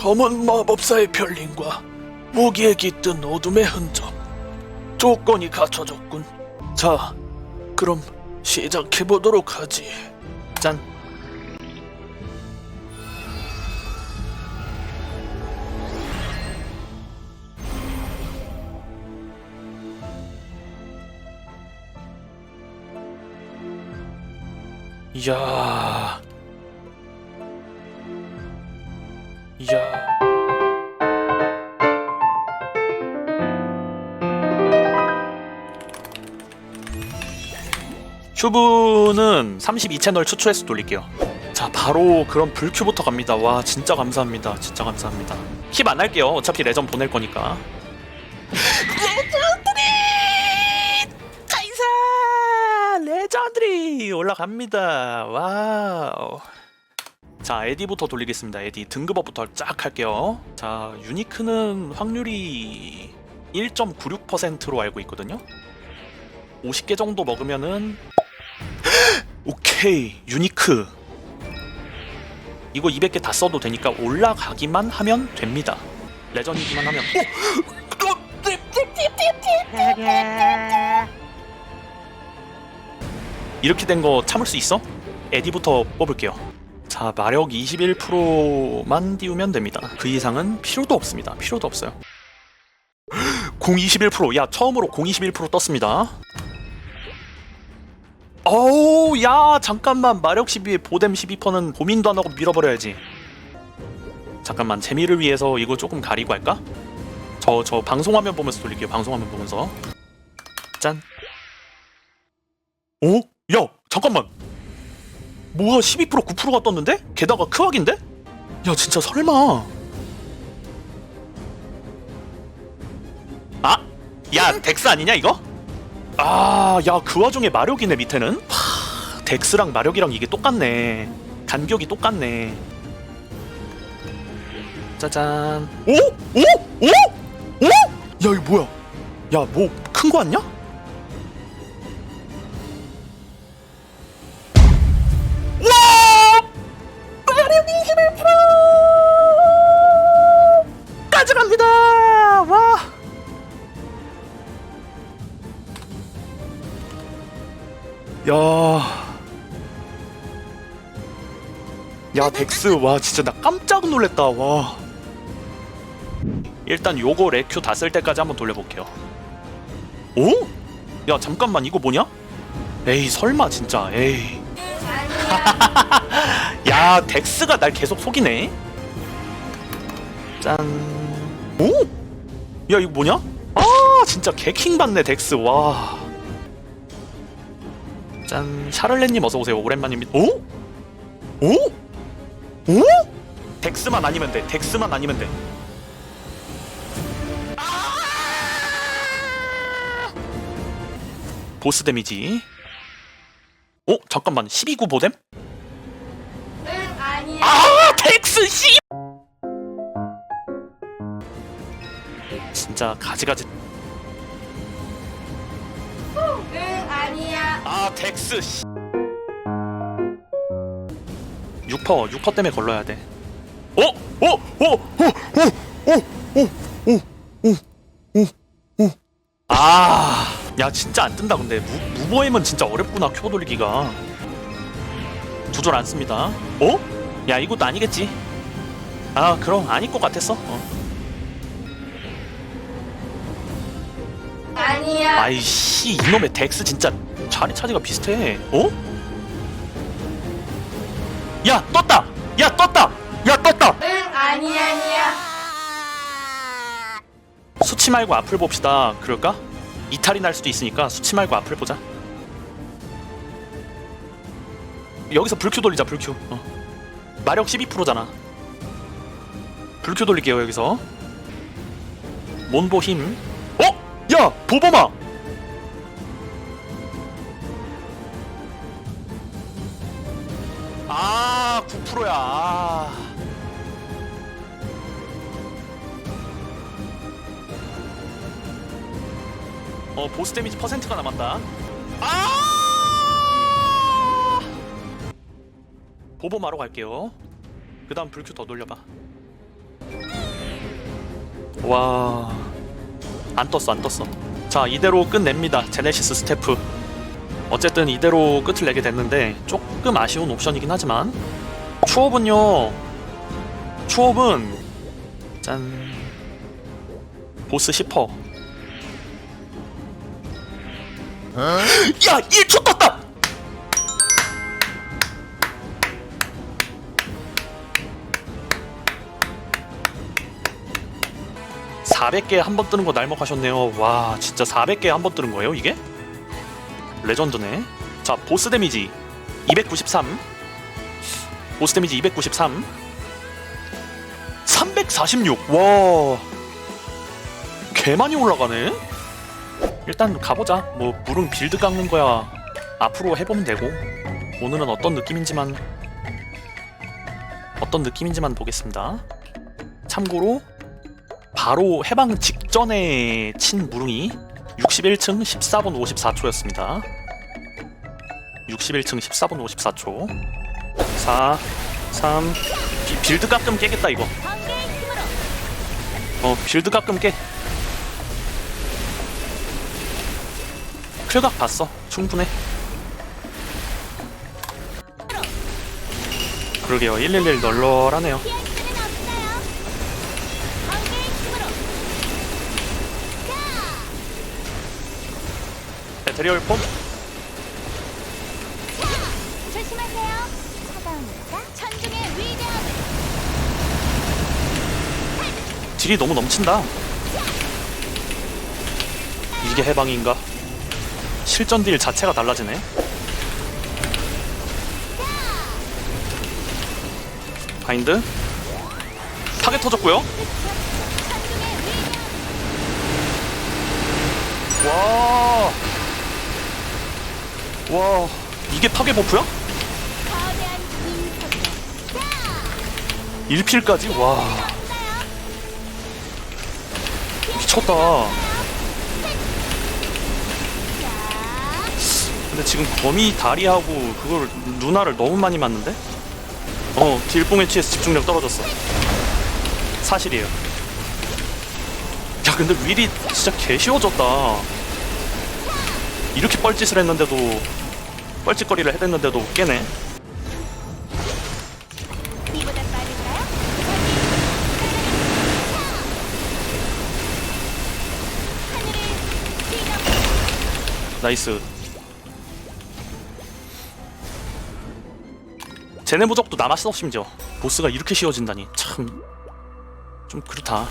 검은 마법사의 별링과 무기에 깃든 어둠의 흔적. 조건이 갖춰졌군. 자, 그럼 시작해보도록 하지. 짠. 이야. 이야. 큐브는 32채널 추출해서 돌릴게요. 자, 바로 그럼 불큐부터 갑니다. 와, 진짜 감사합니다. 진짜 감사합니다. 킵 안 할게요. 어차피 레전 보낼 거니까. 레전드리! 카이사! 레전드리! 올라갑니다. 와우. 자, 에디부터 돌리겠습니다. 에디 등급업부터 쫙 할게요. 자, 유니크는 확률이 1.96%로 알고 있거든요. 50개 정도 먹으면은 오케이 유니크 이거 200개 다 써도 되니까 올라가기만 하면 됩니다 레전이기만 하면 이렇게 된 거 참을 수 있어? 에디부터 뽑을게요 자 마력 21%만 띄우면 됩니다. 그 이상은 필요도 없습니다. 필요도 없어요. 021%야 처음으로 021% 떴습니다. 어우 야 잠깐만. 마력 12에 보뎀 12%는 고민도 안 하고 밀어버려야지. 잠깐만 재미를 위해서 이거 조금 가리고 할까? 저 저 방송화면 보면서 돌릴게요. 방송화면 보면서. 짠. 오? 야 잠깐만 뭐야 12% 9%가 떴는데? 게다가 크악인데? 야 진짜 설마 아? 야 덱스 아니냐 이거? 아, 야, 그 와중에 마력이네, 밑에는? 하, 덱스랑 마력이랑 이게 똑같네. 간격이 똑같네. 짜잔. 오? 오? 오? 오? 야, 이거 뭐야? 야, 뭐, 큰 거? 와! 야. 야, 덱스. 와, 진짜 나 깜짝 놀랐다. 와. 일단 요거 레큐 다 쓸 때까지 한번 돌려볼게요. 오? 야, 잠깐만. 이거 뭐냐? 에이, 설마 진짜. 에이. 야, 덱스가 날 계속 속이네. 짠. 오? 야, 이거 뭐냐? 아, 진짜 개킹 받네, 덱스. 와. 짠 샤를렛님 어서 오세요 오랜만입니다. 오? 오? 오? 덱스만 아니면 돼. 덱스만 아니면 돼. 아! 보스 데미지. 어 잠깐만 12구 보뎀? 응 아니야. 아 덱스 씨. 진짜 가지가지. 아 덱스 씨. 6퍼 6퍼 때문에 걸러야 돼. 어? 어? 어? 어? 어? 어? 어? 어? 어? 어? 아, 야 진짜 안 뜬다 근데 무, 무보임은 진짜 어렵구나 큐브 돌리기가. 조절 안 씁니다. 어? 야 이것도 아니겠지. 아 그럼 아닐 것 같았어. 어. 아니야. 아이씨 이놈의 덱스 진짜 자리 차지가 비슷해. 어? 야 떴다. 야 떴다. 야 떴다. 응 아니야 아니야. 수치 말고 앞을 봅시다. 그럴까? 이탈이 날 수도 있으니까 수치 말고 앞을 보자. 여기서 불큐 돌리자 불큐. 어. 마력 12%잖아. 불큐 돌릴게요 여기서. 몬보 힘. 어? 야 보범아. 아 9%야. 아. 어 보스 데미지 퍼센트가 남았다. 아! 보범하러 갈게요. 그 다음 불큐 더 돌려봐. 와. 안 떴어, 안 떴어. 자, 이대로 끝냅니다. 제네시스 스태프. 어쨌든 이대로 끝을 내게 됐는데 조금 아쉬운 옵션이긴 하지만 추업은요. 추업은 짠. 보스 10퍼. 야, 1초 떴 (400개) 한 번 뜨는 거 날먹하셨네요. 와 진짜 (400개) 한 번 뜨는 거예요 이게? 레전드네. 자 보스 데미지 (293) 보스 데미지 (293) (346) 와 개많이 올라가네. 일단 가보자. 뭐 물은 빌드 깎는 거야. 앞으로 해보면 되고. 오늘은 어떤 느낌인지만 어떤 느낌인지만 보겠습니다. 참고로 바로 해방 직전에 친 무릉이 61층 14분 54초였습니다. 61층 14분 54초. 4 3 비, 빌드 깎음 깨겠다 이거. 어 빌드 깎음 깨. 킬각 봤어. 충분해. 그러게요. 111 널널하네요 배터리 올폼 조심하세요. 차가우니까 천중의 위대함을. 딜이 너무 넘친다. 이게 해방인가? 실전 딜 자체가 달라지네. 바인드? 타겟 터졌고요. 위대함 와. 와, 이게 파괴 버프야? 거대한 인석으로 1필까지? 와. 미쳤다. 근데 지금 거미 다리하고 그걸 누나를 너무 많이 맞는데? 어, 딜뽕에 취해서 집중력 떨어졌어. 사실이에요. 야, 근데 윌이 진짜 개 쉬워졌다. 이렇게 뻘짓을 했는데도 뻘짓거리를 해댔는데도 깨네. 뛰어 나이스. 쟤네 부적도 남았어 심지어. 보스가 이렇게 쉬워진다니 참 좀 그렇다.